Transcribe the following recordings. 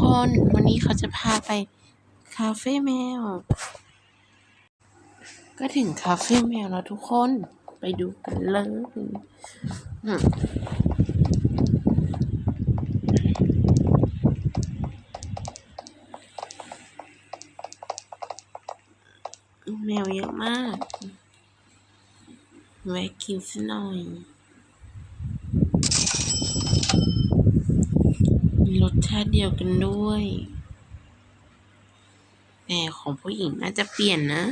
คนวันนี้เขาจะพาไปคาเฟ่แมว ก็ถึงคาเฟ่แมวแล้วทุกคนไปดูกันเลยแมวเยอะมากแวะกินสักหน่อย ชาติเดียวกันด้วยแต่ของผู้หญิงน่าจะเปลี่ยนนะ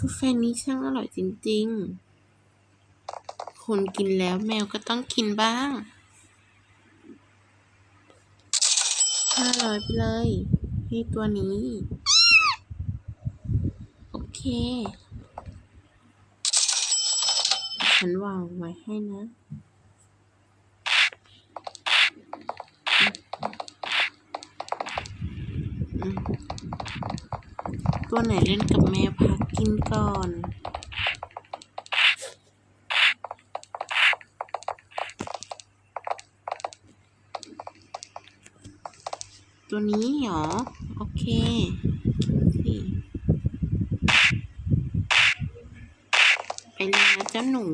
กาแฟนี้ช่างอร่อยจริง ๆ คนกินแล้วแมวก็ต้องกินบ้างห้าร้อยไปเลยให้ตัวนี้ ฉันวางไว้ให้นะอืมตัวไหนเล่นกับแมวพักกินก่อนตัวนี้เหรอ โอเคกินสิ ไปเลยนะเจ้าหนู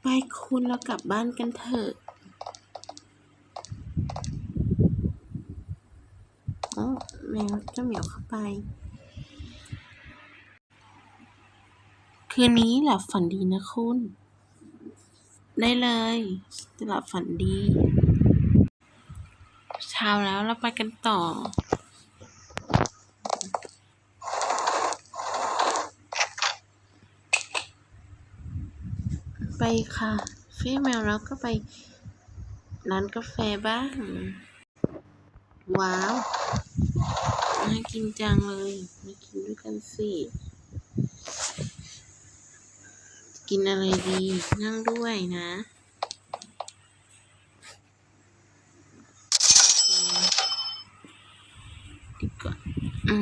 ไปคุณเรากลับบ้านกันเถอะอ๋อแมวเจ้าเหมียวเข้าไป คืนนี้หลับฝันดีนะคุณ ได้เลยจะหลับฝันดี เช้าแล้วเราไปกันต่อ ไปค่ะเฟ่แมวแล้วก็ไปร้านกาแฟบ้าง ว้าว น่ากินจังเลย มากินด้วยกันสิ กินอะไรดี นั่งด้วยนะดีกว่า อื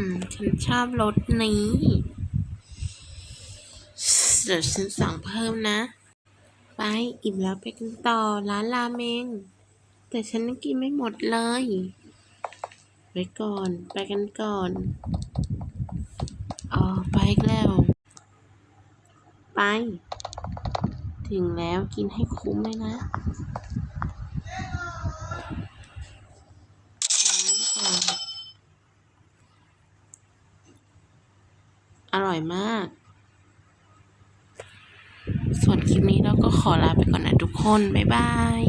ม ฉันชอบรสนี้ เดี๋ยวฉันสั่งเพิ่มนะ ไปอิ่มแล้วไปกันต่อร้านราเมง แต่ฉันกินไม่หมดเลยไว้ก่อน ไปกันก่อน อ๋อ ไปแล้ว ไป ถึงแล้วกินให้คุ้มเลยนะอร่อยมาก ส่วนคลิปนี้เราก็ขอลาไปก่อนนะทุกคน บ๊ายบาย